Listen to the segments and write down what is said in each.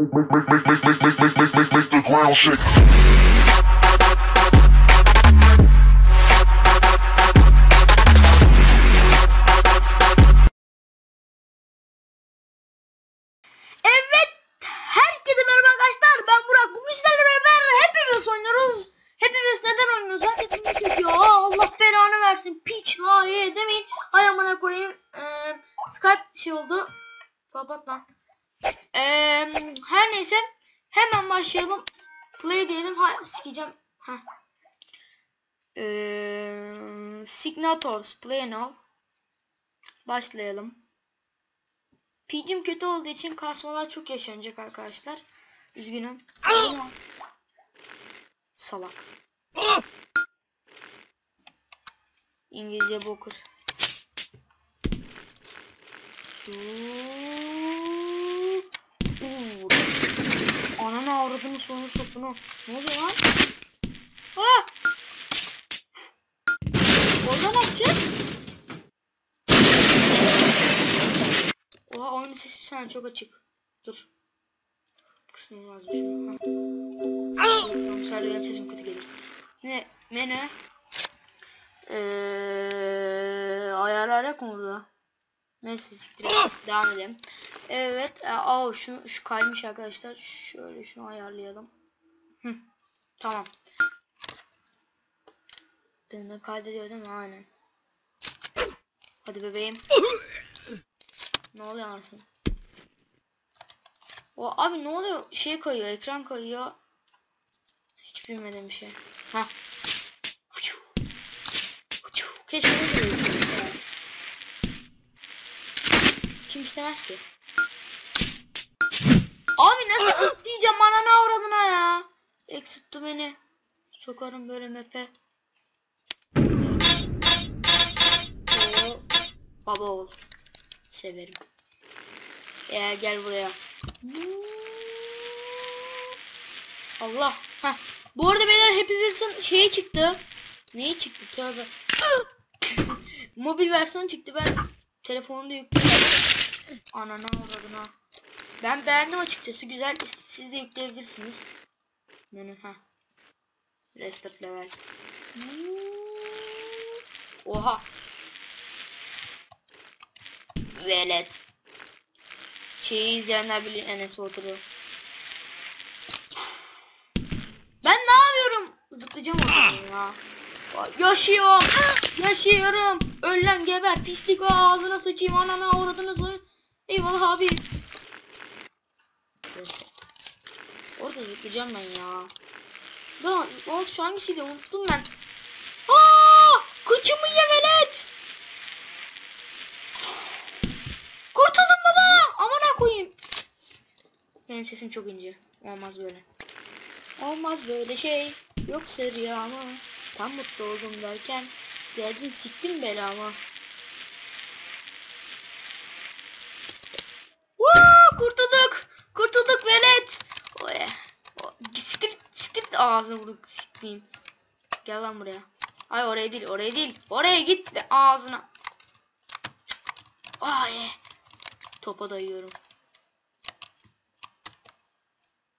make, make, make, make, make, make, make, make, make, make the ground shake. Evet, herkese merhaba. Ben Burak. Versin. Piç. Hayır demeyin. Hay amına koyayım. Ee, Skype şey oldu. Kapat lan. Neyse. Hemen başlayalım. Play diyelim. Ha, sikeceğim. Heh. Ee, Signators. Play now. Başlayalım. Pingim kötü olduğu için kasmalar çok yaşanacak arkadaşlar. Üzgünüm. Salak. İngilizce bokur. Uuu. Ananı avradını sonu sopunu. Ne oluyor lan? Ha! Orada ne yapacağız? Oha oyunun sesi bir saniye çok açık. Dur. Kısmım lazım. Tamam sadece sesim kötü gelir. Ne? Menü. Eee ayarlar yok mu burada? Neyse siktir et. Devam edelim. Evet. E, aa, şu, şu kaymış arkadaşlar. Şöyle şunu ayarlayalım. Hı, tamam. Dını kaydediyor değil mi? Aynen. Hadi bebeğim. Ne oluyor anasını? O abi ne oluyor? Şey kayıyor, ekran kayıyor. Hiç bilmediğim bir şey. Ha. Keşke ne diyeyim. Kim istemez ki? Abi nasıl diyeceğim ananı avradına ya. Exit beni. Sokarım böyle mepe. Baba ol. Severim. Ya gel buraya. Allah. Heh. Bu arada beyler Wheels'ın şeyi çıktı. Neyi çıktı? Tövbe. Mobil versiyon çıktı. Ben telefonda uğradın ha. Ben beğendim açıkçası. Güzel. Siz de yükleyebilirsiniz. Menü ha. Restart level. Oha. Velet. Şeyi izleyenler bilir Enes Batur'u. Ben ne yapıyorum? Zıplayacağım oradan ya. Yaşıyorum. Yaşıyorum. Öl lan geber. Pislik o ağzına sıçayım. Anana uğradınız mı? Eyvallah abi. Orada zıplayacağım ben ya. Dur o şu hangisiydi unuttum ben. Aa! Kıçımı ye velet. Kurtuldum baba. Amına koyayım. Benim sesim çok ince. Olmaz böyle. Olmaz böyle şey. Yok ama Tam mutlu oldum derken geldin siktin belamı. Woo, kurtulduk. Kurtulduk velet. Oye. O, siktir, ağzını vurup sikmeyeyim. Gel lan buraya. Ay oraya değil oraya değil. Oraya git be ağzına. Ay. Topa dayıyorum.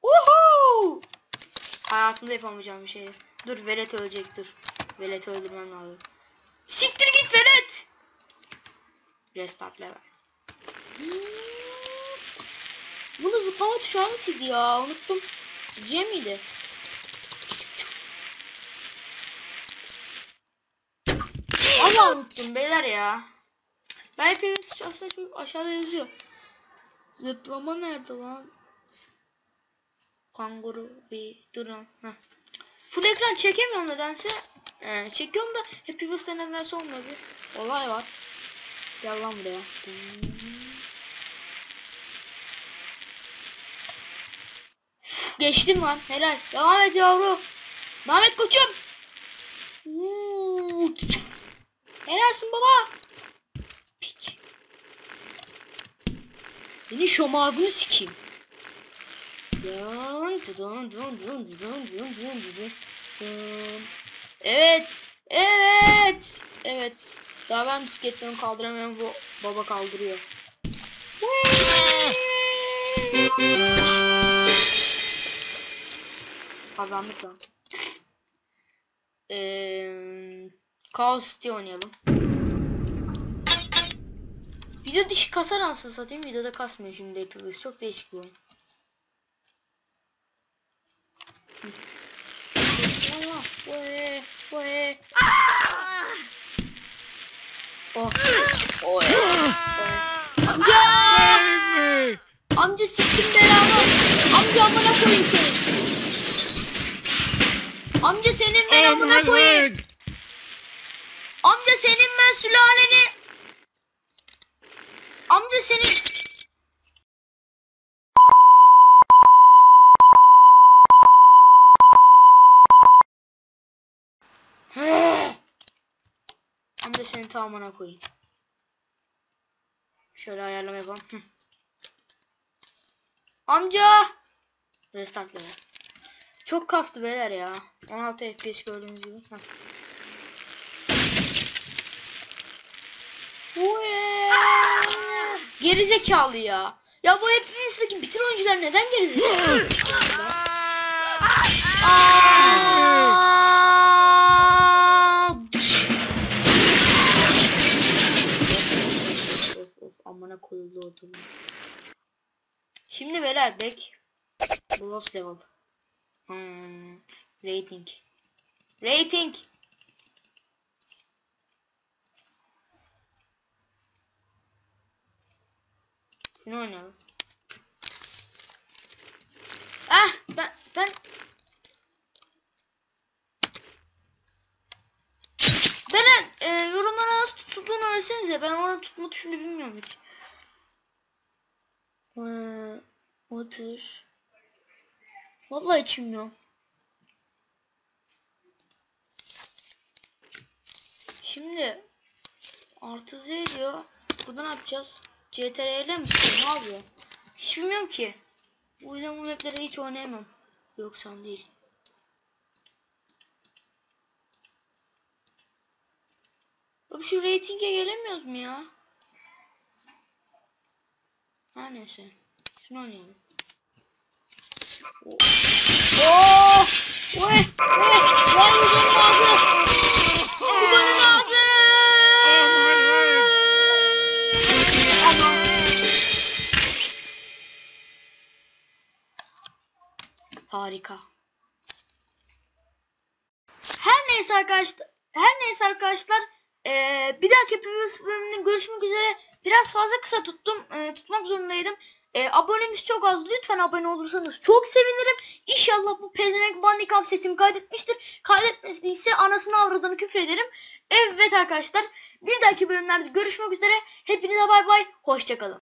Uhu! Hayatımda yapamayacağım bir şey. Dur velet ölecek dur. Velet öldürmem lazım. Siktir git velet. Restart level. Bunu zıplama tuşu hangisiydi ya? Unuttum. C miydi? Ama unuttum beyler ya. Ben hepimiz aslında çok aşağıda yazıyor. Zıplama nerede lan? Kanguru bir durun. Heh. Full ekran çekemiyorum nedense. Ee, çekiyorum da Happy Wheels'te nedense olmuyor bir olay var. Gel lan buraya. Geçtim lan helal. Devam et yavrum. Devam et koçum. Helalsin baba. Piç. Beni şom ağzını sikeyim. Evet. Evet. Evet. Daha ben bisikletten kaldıramıyorum bu baba kaldırıyor. Kazandık lan. Eee Chaos City oynayalım. Video dışı kasar anasını satayım videoda kasmıyor şimdi hepimiz çok değişik bu. Oh. Oy. Amca! Amca siktim belamı. Amca amına koyayım seni. Amca senin ben amına koyayım. Amca senin ben sülaleni. Amca senin. Amca senin tamamına koyayım. Şöyle ayarlama yapalım. Amca! Restart beyler. Çok kastı beyler ya. 16 FPS gördüğünüz gibi. Gerizekalı ya. Ya bu hepimizdeki bütün oyuncular neden of of amına koyuldu oturdu. Şimdi beyler back. Bronze level. Hmm, rating. Rating. Şunu oynayalım. Ah ben ben Beren e, yorumlara nasıl tutulduğunu öğretsenize. Ben onu tutma tuşunu bilmiyorum hiç. Ee, Water. Vallahi hiç. Şimdi artı Z diyor. Burada ne yapacağız? CTRL mi? Ne yapıyor? Hiç bilmiyorum ki. Bu yüzden bu mapleri hiç oynayamam. Yok sen değil. Abi şu reytinge gelemiyoruz mu ya? Her neyse. Şunu oynayalım. Oh! Oh! Oy! Oy! Vay bu benim Harika. Her neyse arkadaşlar, her neyse arkadaşlar, eee, bir dahaki hepimiz bölümünde görüşmek üzere. Biraz fazla kısa tuttum, eee, tutmak zorundaydım. Eee, abonemiz çok az, lütfen abone olursanız çok sevinirim. İnşallah bu pezevenk bandikap sesimi kaydetmiştir. Kaydetmediyse anasını avradını küfrederim. Evet arkadaşlar, bir dahaki bölümlerde görüşmek üzere. Hepinize bay bay, hoşçakalın.